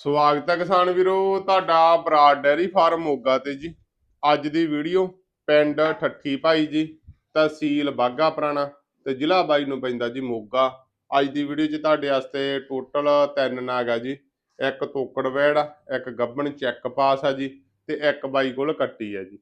ਸਵਾਗਤ ਹੈ ਕਿਸਾਨ ਵੀਰੋ, ਤੁਹਾਡਾ ਬਰਾਡ ਡੈਰੀ ਫਾਰਮ ਮੋਗਾ ਤੇ ਜੀ। ਅੱਜ ਦੀ ਵੀਡੀਓ ਪਿੰਡ ਠੱਠੀ ਭਾਈ ਜੀ, ਤਹਿਸੀਲ ਬਾਗਾ ਪੁਰਾਣਾ ਤੇ ਜ਼ਿਲ੍ਹਾ ਬਾਈ ਨੂੰ ਪੈਂਦਾ ਜੀ ਮੋਗਾ। ਅੱਜ ਦੀ ਵੀਡੀਓ 'ਚ ਤੁਹਾਡੇ ਵਾਸਤੇ ਟੋਟਲ ਤਿੰਨ ਨਾਗ ਆ ਜੀ। ਇੱਕ ਤੋਕੜ ਵੈੜ ਆ ਇੱਕ ਗੱਬਣ ਚੈੱਕ ਪਾਸ ਆ ਜੀ ਤੇ ਇੱਕ ਬਾਈ ਕੋਲ ਕੱਟੀ ਆ ਜੀ।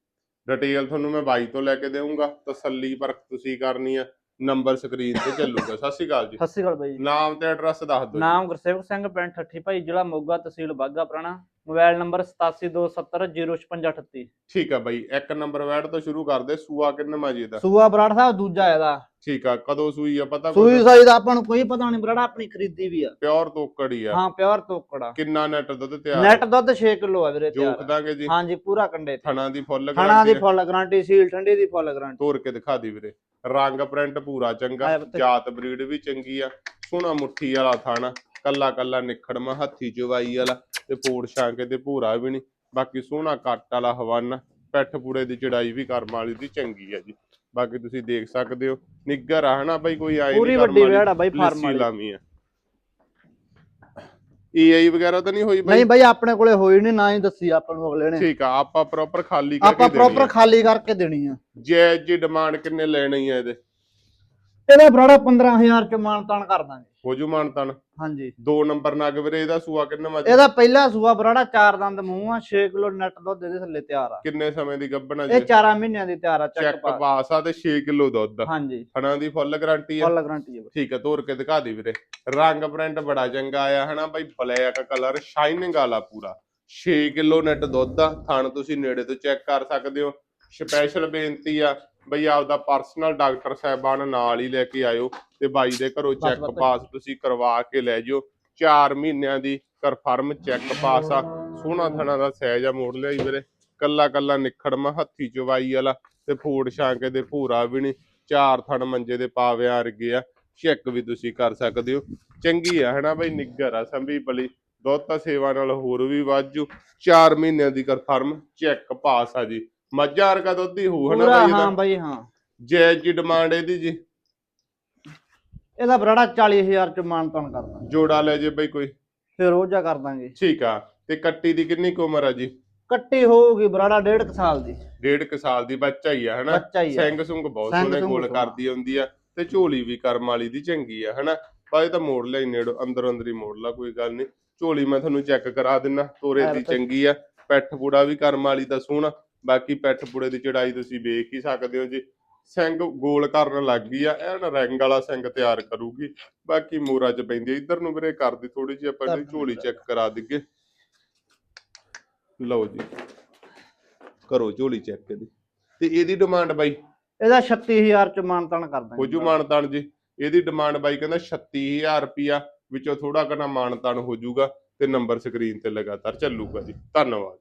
ਡਿਟੇਲ ਤੁਹਾਨੂੰ ਮੈਂ ਬਾਈ ਤੋਂ ਲੈ ਕੇ ਦੇਵਾਂਗਾ ਤਸੱਲੀ ਪਰਖ ਤੁਸੀਂ ਕਰਨੀ ਆ। ਨੰਬਰ ਸਕਰੀਨ ਤੇ ਚੱਲੂਗਾ। ਸਤਿ ਸ਼੍ਰੀ ਅਕਾਲ ਜੀ। ਸਤਿ ਸ਼੍ਰੀ ਅਕਾਲ ਬਾਈ ਜੀ। ਨਾਮ ਤੇ ਐਡਰੈਸ ਦੱਸ ਦਿਓ ਜੀ। ਨਾਮ ਗੁਰਸੇਵਕ ਸਿੰਘ ਪਿੰਡ ਠੱਠੀ ਭਾਈ ਜ਼ਿਲ੍ਹਾ ਮੋਗਾ ਤਹਿਸੀਲ ਬਾਗਾ ਪੁਰਾਣਾ। ਮੋਬਾਈਲ ਨੰਬਰ 8727005638 ਠੀਕ ਆ ਬਾਈ ਇੱਕ ਨੰਬਰ ਵੈਡ ਤੋਂ ਸ਼ੁਰੂ ਕਰਦੇ ਸੂਆ ਕਿੰਨਾ ਜੀ ਦਾ? ਸੂਆ ਬਰਾੜ ਸਾਹਿਬ ਦੂਜਾ ਇਹਦਾ। ਠੀਕ ਆ ਕਦੋਂ ਸੂਈ ਆ ਪਤਾ ਸੂਈ ਸਾਈ ਦਾ ਆਪਾਂ ਨੂੰ ਕੋਈ ਪਤਾ ਨਹੀਂ ਬਰਾੜਾ ਆਪਣੀ ਖਰੀਦੀ ਵੀ ਆ। ਪਿਓਰ ਤੋਕੜ ਹੀ ਆ। ਹਾਂ ਪਿਓਰ ਤੋਕੜਾ ਕਿੰਨਾ ਨੈਟ ਦੁੱਧ ਤਿਆਰ? ਨੈਟ ਦੁੱਧ 6 ਕਿਲੋ ਆ ਵੀਰੇ ਜੋਖ ਤਿਆਰ ਦਾਂਗੇ ਜੀ। ਹਾਂਜੀ ਪੂਰਾ ਕੰਡੇ ਤੇ। ਥਣਾ ਦੀ ਫੁੱਲ ਖਾਣਾ ਦੀ ਗਾਰੰਟੀ ਫੁੱਲ ਗਾਰੰਟੀ ਸੀਲ ਠੰਡੀ ਦੀ ਫੁੱਲ ਗਾਰੰਟੀ। ਤੋਰ ਕੇ ਦਿਖਾ ਦੀ ਵੀਰੇ। ਰੰਗ ਪ੍ਰਿੰਟ ਪੂਰਾ ਚੰਗਾ। ਜਾਤ ਬਰੀਡ ਵੀ ਚੰਗੀ ਆ। ਸੋਹਣਾ ਮੁੱਠੀ ਵਾਲਾ ਥਾਣਾ ਕੱਲਾ ਕੱਲਾ ਨਿਖੜਮਾ ਹੱਥੀ ਚਵਾਈ ਵਾਲਾ ਤੇ ਪੋੜ ਛਾਂਕੇ ਤੇ ਭੂਰਾ ਵੀ ਨਹੀਂ ਬਾਕੀ ਸੋਹਣਾ ਕੱਟ ਵਾਲਾ ਹਵਾਨਾ ਪੈਠ ਪੂੜੇ ਦੀ ਚੜਾਈ ਵੀ ਕਰਮ ਵਾਲੀ ਦੀ ਚੰਗੀ ਆ ਜੀ। ਬਾਕੀ ਤੁਸੀਂ ਦੇਖ ਸਕਦੇ ਹੋ ਨਿੱਗਰ ਆ ਹਨਾ ਬਾਈ ਕੋਈ ਆਏ ਪੂਰੀ ਨੀ ਵੱਡੀ ਆ ਬਾਈ ਫਾਰਮ ਵਾਲੀ। ਲਾਮੀ ਆ। ਈਆਈ ਵਗੈਰਾ ਤਾਂ ਨਹੀਂ ਹੋਈ ਬਾਈ? ਨਹੀਂ ਬਾਈ ਆਪਣੇ ਕੋਲੇ ਹੋਈ ਨਹੀਂ ਨਾ ਹੀ ਦੱਸੀ ਆਪਾਂ ਨੂੰ ਅਗਲੇ ਨੇ। ਠੀਕ ਆ ਆਪਾਂ ਪ੍ਰੋਪਰ ਖਾਲੀ ਕਰਕੇ ਆਪਾਂ ਦੇਣੀ ਪ੍ਰੋਪਰ। ਖਾਲੀ ਕਰਕੇ ਦੇਣੀ ਆ। ਜੈ ਜੀ ਡਿਮਾਂਡ ਕਿੰਨੇ ਲੈਣੀ ਆ ਇਹਦੇ? ਇਹਦਾ ਬਰਾੜਾ 15000 ਚ ਮਾਨ ਤਾਨ ਕਰ ਦਾਂਗੇ। ਹੋ ਜੂ ਮਾਨਤਨ ਹਾਂਜੀ। ਦੋ ਨੰਬਰ ਨਗ ਵੀਰੇ ਇਹਦਾ ਸੂਆ ਕਿੰਨਾ ਮਾ ਇਹਦਾ ਪਹਿਲਾ ਸੂਆ ਬਰਾੜਾ ਚਾਰ ਦੰਦ ਮੂੰਹ ਆ 6 ਕਿਲੋ ਨੈਟ ਦੁੱਧ ਇਹਦੇ ਥੱਲੇ ਤਿਆਰ ਆ। ਕਿੰਨੇ ਸਮੇਂ ਦੀ ਗੱਭਣਾ ਇਹ ਜੀ? 4 ਮਹੀਨਿਆਂ ਦੀ ਤਿਆਰ ਆ ਚੱਕ ਚੈੱਕ ਪਾ। ਪਾਸ ਆ ਤੇ 6 ਕਿਲੋ ਦੁੱਧ। ਹਾਂਜੀ। ਹਣਾ ਦੀ ਫੁੱਲ ਗਾਰੰਟੀ ਆ? ਫੁੱਲ ਗਾਰੰਟੀ ਹੈ ਬਾਈ। ਠੀਕ ਆ ਤੋਰ ਕੇ ਦਿਖਾ ਦੀ ਵੀਰੇ। ਰੰਗ ਪ੍ਰਿੰਟ ਬੜਾ ਚੰਗਾ ਆਇਆ ਹਨਾ ਬਾਈ ਬਲੈਕ ਕਲਰ ਸ਼ਾਈਨਿੰਗ ਵਾਲਾ ਪੂਰਾ। 6 ਕਿਲੋ ਨੈਟ ਦੁੱਧ ਆ ਥਣ ਤੁਸੀਂ ਨੇੜੇ ਤੋਂ ਚੈੱਕ ਕਰ ਸਕਦੇ ਹੋ। ਸਪੈਸ਼ਲ ਬੇਨਤੀ ਆ ਬਈ ਆਪਦਾ ਪਰਸਨਲ ਡਾਕਟਰ ਸਾਹਿਬਾਨ ਨਾਲ ਹੀ ਲੈ ਕੇ ਆਇਓ ਤੇ ਬਾਈ ਦੇ ਘਰੋਂ ਚੈੱਕ। ਪਾਸ ਤੁਸੀਂ ਕਰਵਾ ਕੇ ਲੈ ਜਿਓ। 4 ਮਹੀਨਿਆਂ ਦੀ ਕਨਫਰਮ ਚੈੱਕ ਪਾਸ ਆ। ਸੋਹਣਾ ਥਣਾ ਦਾ ਸਹਿਜ ਆ ਮੋੜ ਲਿਆਈ ਵੀਰੇ। ਕੱਲਾ ਕੱਲਾ ਨਿਖੜਮਾ ਹੱਥੀ ਚਵਾਈ ਵਾਲਾ ਤੇ ਫੂੜ ਛਾਂਕੇ ਦੇ ਭੂਰਾ ਵੀ ਨਹੀਂ ਚਾਰ ਥਣ ਮੰਜੇ ਦੇ ਪਾਵਿਆਂ ਵਰਗੇ ਆ। ਚੈੱਕ ਵੀ ਤੁਸੀਂ ਕਰ ਸਕਦੇ ਹੋ। ਚੰਗੀ ਆ ਹਨਾ ਬਈ ਨਿੱਗਰ ਆ ਸੰਭੀ ਪਲੀ ਦੁੱਧ ਤਾਂ ਸੇਵਾ ਨਾਲ ਹੋਰ ਵੀ ਵਾਜੂ 4 ਮਹੀਨਿਆਂ ਦੀ ਕਨਫਰਮ ਚੈੱਕ ਪਾਸ ਆ ਜੀ। ਮੱਝਾਂ ਵਰਗਾ ਦੁੱਧ ਹੀ ਹੋਊ ਹਨਾ ਪੂਰਾ ਬਈ ਹਾਂ ਇਹਦਾ ਬਾਈ ਹਾਂ। ਜੈ ਜੀ ਡਿਮਾਂਡ ਇਹਦੀ ਜੀ। ਇਹਦਾ ਬਰਾੜਾ 40000 ਚ ਮਾਨ ਤਾਨ ਕਰ ਦਾਂਗੇ। ਜੋੜਾ ਲੈ ਜੇ ਬਈ ਕੋਈ। ਫਿਰ ਉਹ ਜਾ ਕਰ ਦਾਂਗੇ। ਠੀਕ ਆ ਤੇ ਕੱਟੀ ਦੀ ਕਿੰਨੀ ਕੁ ਉਮਰ ਆ ਜੀ? ਕੱਟੀ ਹੋਊਗੀ ਬਰਾੜਾ ਡੇਢ ਕੁ ਸਾਲ ਦੀ। ਡੇਢ ਕੁ ਸਾਲ ਦੀ ਬੱਚਾ ਹੀ ਆ ਹਨਾ? ਬੱਚਾ ਹੀ ਆ। ਸਿੰਘ ਸੁੰਗ ਬਹੁਤ ਸਿੰਘ ਸੋਹਣੇ ਸੁੰਘ ਸੋਹਣਾ। ਕਰਦੀ ਹੁੰਦੀ ਆ ਤੇ ਝੋਲੀ ਵੀ ਕਰਮ ਵਾਲੀ ਦੀ ਚੰਗੀ ਆ ਹਨਾ? ਬਾਈ ਤਾਂ ਮੋੜ ਲੈ ਨੇੜੋ ਅੰਦਰ ਅੰਦਰ ਹੀ ਮੋੜ ਲਾ ਕੋਈ ਗੱਲ ਨਹੀਂ। ਝੋਲੀ ਮੈਂ ਤੁਹਾਨੂੰ ਚੈੱਕ ਕਰਾ ਦਿੰਨਾ ਤੋਰੇ ਦੀ ਚੰਗੀ ਆ ਪੈਠ ਪੂੜਾ ਵੀ ਕਰਮ ਵਾਲੀ ਦਾ ਸੋਹਣਾ। ਬਾਕੀ ਪੈਠ ਪੂੜੇ ਦੀ ਚੜਾਈ ਤੁਸੀਂ ਵੇਖ ਹੀ ਸਕਦੇ ਹੋ ਜੀ। ਸਿੰਘ ਗੋਲ ਕਰਨ ਲੱਗ ਗਈ ਆ ਐਨ ਰੰਗ ਵਾਲਾ ਸਿੰਘ ਤਿਆਰ ਕਰੂਗੀ। ਬਾਕੀ ਮੋਰਾ ਚ ਪੈਂਦੀ। ਇੱਧਰ ਨੂੰ ਵੀਰੇ ਕਰਦੀ ਥੋੜੀ ਜਿਹੀ ਆਪਾਂ ਕਰ ਝੋਲੀ। ਚੈੱਕ ਕਰਾ ਦਈਏ। ਲਓ ਜੀ। ਕਰੋ ਝੋਲੀ ਚੈੱਕ ਇਹਦੀ। ਤੇ ਇਹਦੀ ਡਿਮਾਂਡ ਬਾਈ? ਇਹਦਾ 36000 ਚ ਮਾਨ ਤਾਨ ਕਰ ਦਾਂਗੇ ਹੋਜੂ ਮਾਨਤਾਨ ਜੀ। ਇਹਦੀ ਡਿਮਾਂਡ ਬਾਈ ਕਹਿੰਦਾ 36000 ਰੁਪਿਆ ਵਿੱਚੋਂ ਥੋੜਾ ਘਣਾ ਮਾਨਤਾਨ ਹੋ ਜਾਊਗਾ ਤੇ ਨੰਬਰ ਸਕਰੀਨ ਤੇ ਲਗਾਤਾਰ ਚੱਲੂਗਾ ਜੀ। ਧੰਨਵਾਦ।